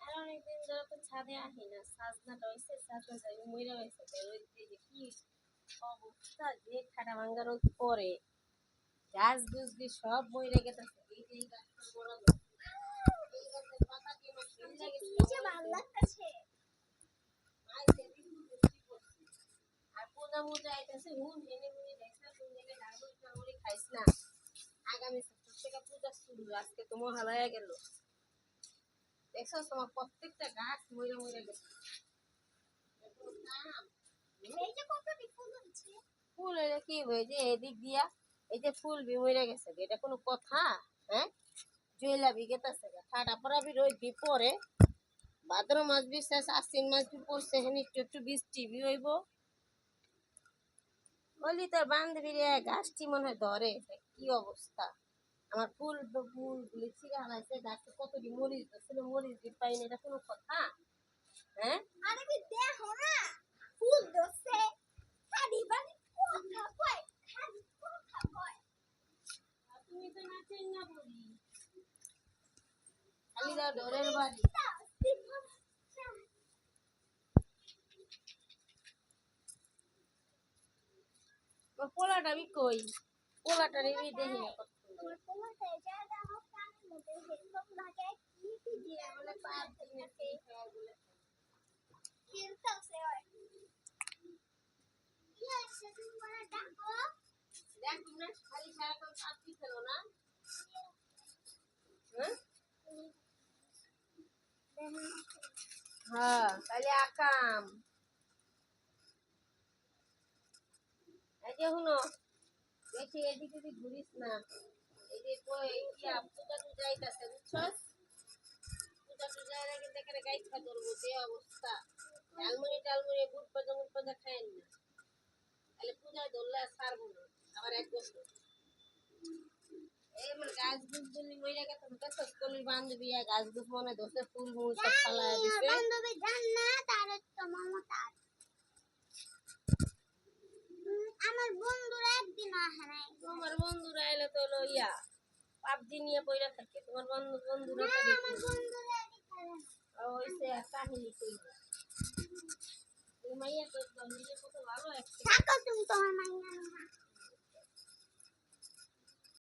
আর অনেকদিন ধরে তো ছাদে আসি না, সাজনাটা হয়েছে সাজনা খাটা ভাঙ্গা রোদ পরে। গাছ গুছ দিয়ে সব আর পূজা মুজা আইতেছে হুন না আগামী থেকে পূজা শুরু আজকে তো মহালয়া গেল। দেখছ তোমার প্রত্যেকটা গাছ মইরা মইরা গেছে। এত দাম। এই যে কতটি ফুল হইলে কি? হয়েছে এদিক দিয়া এই যে ফুল বি গেছে এটা কোনো কথা হ্যাঁ? জুয়েলা বি গেতাছে ঠাডা পড়া বি পরে ভাদ্র মাস বি শেষ আশ্বিন মাস বি পড়ছে হেন একটু একটু বৃষ্টি বি হইব। বলি তোর বান্ধবীর গাছটি মনে হয় ধরে কি অবস্থা? আমার ফুল ফুল গুলি ছিঁড়া হারাইছে গাছে কতটি মরিচ ছিল মরিচ বি পাইনি এটা কোনো কথা? হ্যাঁ? আরে কি দেখো না ফুল ধরছে খালি বাড়ি কথা কয় খালি কথা কয়। তুমি তো নাচেন না বলি। খালি দাও ডরের বাড়ি। পোলাটা বি কই? পোলাটা রে বি দেখি না হ্যাঁ তাহলে আকাম। এই যে বেশি এদিক ঘুরিস না। অবস্থা ডালমুড়ি ধরলে আর ছাড়বো আবার এক গাছ গুছ গুলি মইরা গেছে দেখছস কলির গাছ গুছ মনে দোষে ফুল মুল সব ফালায় দিছে বান্ধবী জান না তার তো মমতাজ। উম, তোমার বন্ধুরা এলে তো হলো ইয়া পাবজি নিয়ে পড়ে থাকে। তোমার বন্ধু বন্ধুরা ওইসে কাহিনী কইবে। এই মাইয়া তো নিজে কত ভালো একটা থাকো তুমি তোমার মাইয়া।